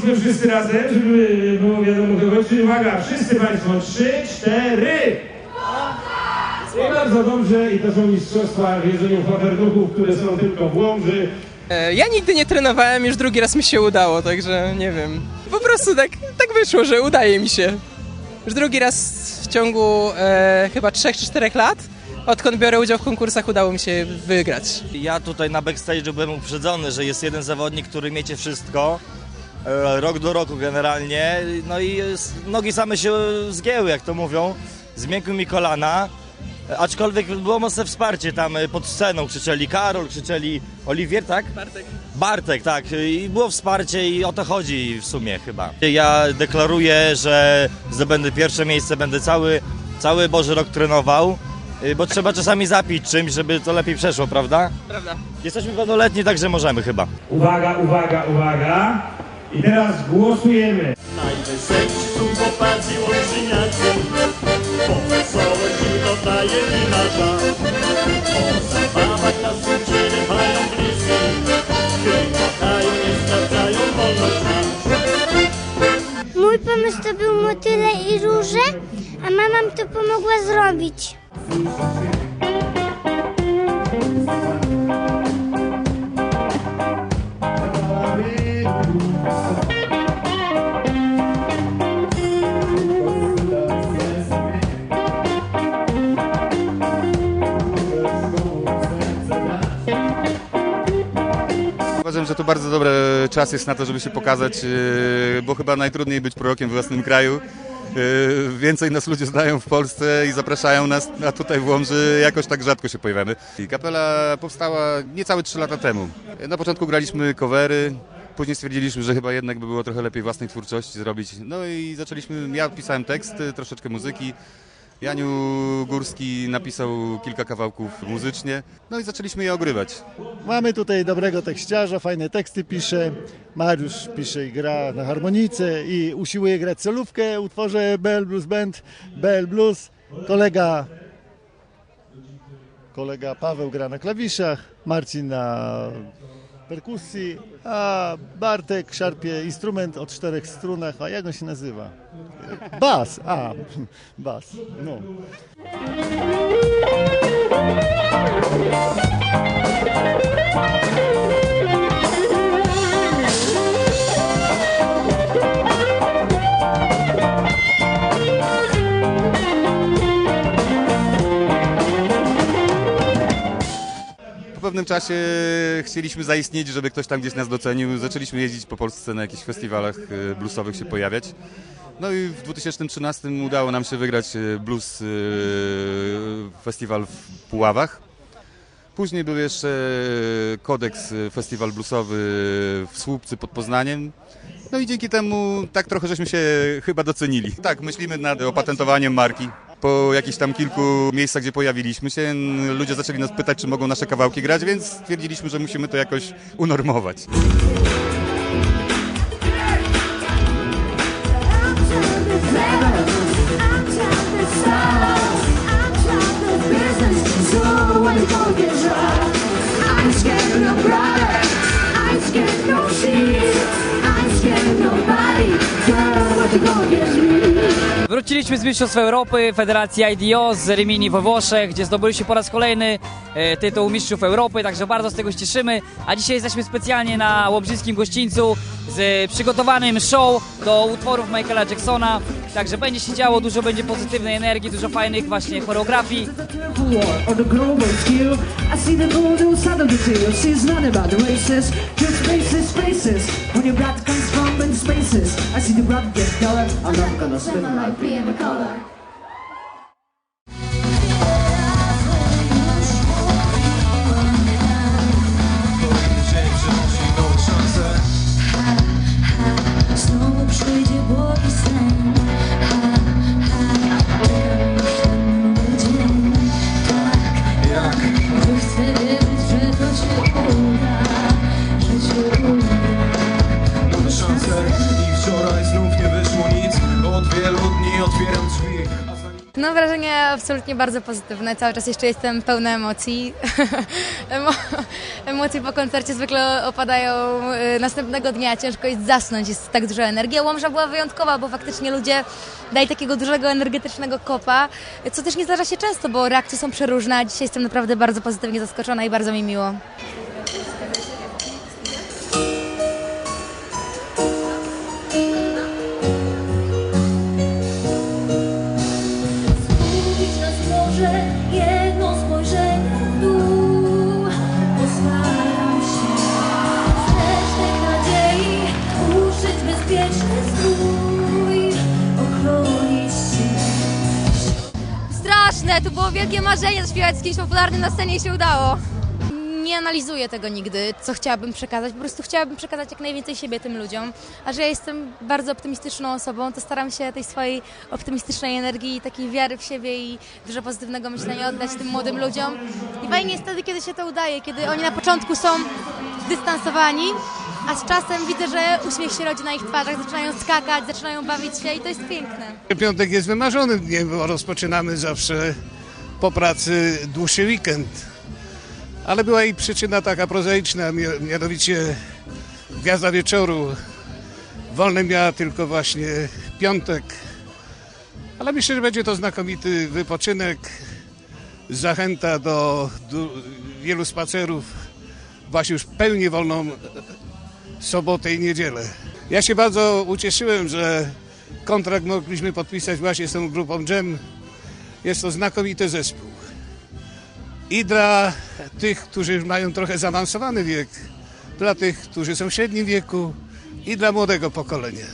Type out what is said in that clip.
powtórzmy wszyscy razem, żeby było wiadomo kogo. Czyli uwaga, wszyscy Państwo, trzy, cztery! I bardzo dobrze, i to są mistrzostwa w jedzeniu fafernuchów, które są tylko w Łomży. E, Ja nigdy nie trenowałem, już drugi raz mi się udało, także nie wiem. Po prostu tak, tak wyszło, że udaje mi się. Już drugi raz w ciągu e, chyba 3 czy 4 lat, odkąd biorę udział w konkursach, udało mi się wygrać. Ja tutaj na backstage byłem uprzedzony, że jest jeden zawodnik, który miecie wszystko. E, Rok do roku generalnie. No i nogi same się zgięły, jak to mówią. Zmiękły mi kolana. E, Aczkolwiek było mocne wsparcie tam e, pod sceną. Krzyczeli Karol, krzyczeli Oliwier, tak? Bartek. Bartek, tak. I było wsparcie i o to chodzi w sumie chyba. Ja deklaruję, że zdobędę pierwsze miejsce, będę cały, cały Boży rok trenował. Bo trzeba czasami zapić czymś, żeby to lepiej przeszło, prawda? Prawda. Jesteśmy pełnoletni, także możemy chyba. Uwaga, uwaga, uwaga. I teraz głosujemy. Najweselsi są chłopacy łączyniacy Bo wesołość im dodaje winarza Po zabawach na suczyny mają bliski. Gdy kochają, nie sprawdzają wolność nas Mój pomysł to był motyle i róże, a mama mi to pomogła zrobić. To bardzo dobry czas jest na to, żeby się pokazać, yy, bo chyba najtrudniej być prorokiem w własnym kraju. Yy, Więcej nas ludzie znają w Polsce i zapraszają nas, a tutaj w Łomży jakoś tak rzadko się pojawiamy. Kapela powstała niecałe 3 lata temu. Na początku graliśmy covery, później stwierdziliśmy, że chyba jednak by było trochę lepiej własnej twórczości zrobić. No i zaczęliśmy, ja pisałem teksty, troszeczkę muzyki. Janiu Górski napisał kilka kawałków muzycznie, no i zaczęliśmy je ogrywać. Mamy tutaj dobrego tekściarza, fajne teksty pisze. Mariusz pisze i gra na harmonice i usiłuje grać solówkę utworze BL Blues Band, BL Blues. Kolega, kolega Paweł gra na klawiszach, Marcin na perkusji, a Bartek szarpie instrument o czterech strunach, a jak on się nazywa? Bas, a, bas, no. Po pewnym czasie chcieliśmy zaistnieć, żeby ktoś tam gdzieś nas docenił. Zaczęliśmy jeździć po Polsce na jakichś festiwalach e, bluesowych się pojawiać. No i w 2013 udało nam się wygrać e, blues e, festiwal w Puławach. Później był jeszcze Kodeks festiwal bluesowy w Słupcy pod Poznaniem. No i dzięki temu tak trochę żeśmy się chyba docenili. Tak, myślimy nad opatentowaniem marki. Po jakichś tam kilku miejscach, gdzie pojawiliśmy się, ludzie zaczęli nas pytać, czy mogą nasze kawałki grać, więc stwierdziliśmy, że musimy to jakoś unormować. No no scared nobody. Girl, what you gonna get? Wróciliśmy z Mistrzostw Europy Federacji IDO z Rimini we Włoszech, gdzie zdobyliśmy po raz kolejny e, tytuł Mistrzów Europy, także bardzo z tego się cieszymy. A dzisiaj jesteśmy specjalnie na Łobrzyńskim Gościńcu z przygotowanym show do utworów Michaela Jacksona. Także będzie się działo, dużo będzie pozytywnej energii, dużo fajnych właśnie choreografii. open spaces. I see the rug get colored. I'm not gonna spend my life being a color. No wrażenie absolutnie bardzo pozytywne. Cały czas jeszcze jestem pełna emocji. Emo- Emocje po koncercie zwykle opadają y, następnego dnia. Ciężko jest zasnąć, jest tak duża energia. Łomża była wyjątkowa, bo faktycznie ludzie dają takiego dużego energetycznego kopa, co też nie zdarza się często, bo reakcje są przeróżne. Dzisiaj jestem naprawdę bardzo pozytywnie zaskoczona i bardzo mi miło. To było wielkie marzenie zaśpiewać z kimś popularnym na scenie i się udało. Nie analizuję tego nigdy, co chciałabym przekazać. Po prostu chciałabym przekazać jak najwięcej siebie tym ludziom. A że ja jestem bardzo optymistyczną osobą, to staram się tej swojej optymistycznej energii, takiej wiary w siebie i dużo pozytywnego myślenia oddać tym młodym ludziom. I fajnie jest wtedy, kiedy się to udaje, kiedy oni na początku są zdystansowani, a z czasem widzę, że uśmiech się rodzi na ich twarzach, zaczynają skakać, zaczynają bawić się i to jest piękne. Piątek jest wymarzonym dniem, bo rozpoczynamy zawsze po pracy dłuższy weekend. Ale była i przyczyna taka prozaiczna, mia- mianowicie Gwiazda Wieczoru. Wolny miała tylko właśnie piątek. Ale myślę, że będzie to znakomity wypoczynek, zachęta do, do wielu spacerów, właśnie już pełni wolną sobotę i niedzielę. Ja się bardzo ucieszyłem, że kontrakt mogliśmy podpisać właśnie z tą grupą Jam. Jest to znakomity zespół. I dla tych, którzy mają trochę zaawansowany wiek, dla tych, którzy są w średnim wieku i dla młodego pokolenia.